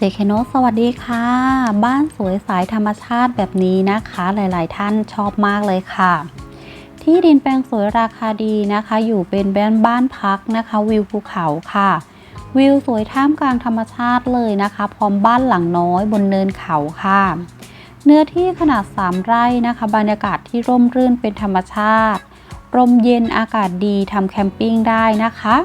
เจคโนสวัสดีค่ะ บ้านสวยสายธรรมชาติแบบนี้นะคะ หลาย ๆ ท่านชอบมากเลยค่ะ ที่ดินแปลงสวยราคาดีนะคะ อยู่เป็นแบนบ้านพักนะคะ วิวภูเขาค่ะ วิวสวยท่ามกลางธรรมชาติเลยนะคะ พร้อมบ้านหลังน้อยบนเนินเขาค่ะ เนื้อที่ขนาด 3 ไร่นะคะ บรรยากาศที่ร่มรื่นเป็นธรรมชาติลมเย็นอากาศดีทำแคมปิ้งได้นะคะ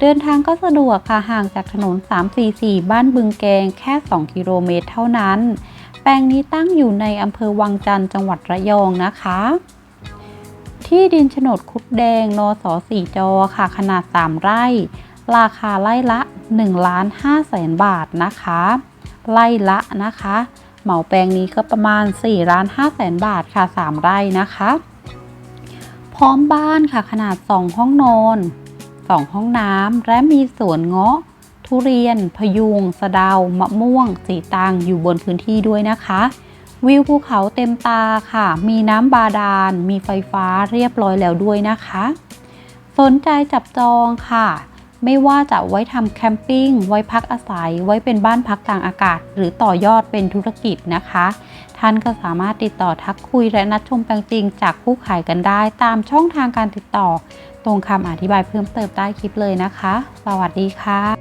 เดินทางก็สะดวกค่ะห่างจากถนน 344 บ้านบึงแกงแค่ 2 กิโลเมตรเท่านั้น แปลงนี้ตั้งอยู่ในอำเภอวังจันทร์จังหวัดระยองนะคะ ที่ดินโฉนดคุดแดงนสสีจอค่ะ ขนาด 3 ไร่ ราคาไร่ละ1ล้าน5แสนบาทนะคะ ไร่ละนะคะ เหมาแปลงนี้ก็ประมาณ4ล้าน5แสนบาทค่ะ 3 ไร่นะคะ พร้อมบ้านค่ะขนาด 2 ห้องนอน 2ห้องน้ำและมีสวนเงาะ ทุเรียน พยุง สะเดา มะม่วง สีตังอยู่บนพื้นที่ด้วยนะคะ วิวภูเขาเต็มตาค่ะ มีน้ำบาดาล มีไฟฟ้าเรียบร้อยแล้วด้วยนะคะ สนใจจับจองค่ะ ไม่ว่าจะไว้ทำแคมปิ้ง ไว้พักอาศัย ไว้เป็นบ้านพักต่างอากาศ หรือต่อยอดเป็นธุรกิจนะคะ ท่านก็สามารถติดต่อทักคุยและนัดชมแปลงจริง จากผู้ขายกันได้ ตามช่องทางการติดต่อ ตรงคำอธิบายเพิ่มเติมใต้คลิปเลยนะคะ สวัสดีค่ะ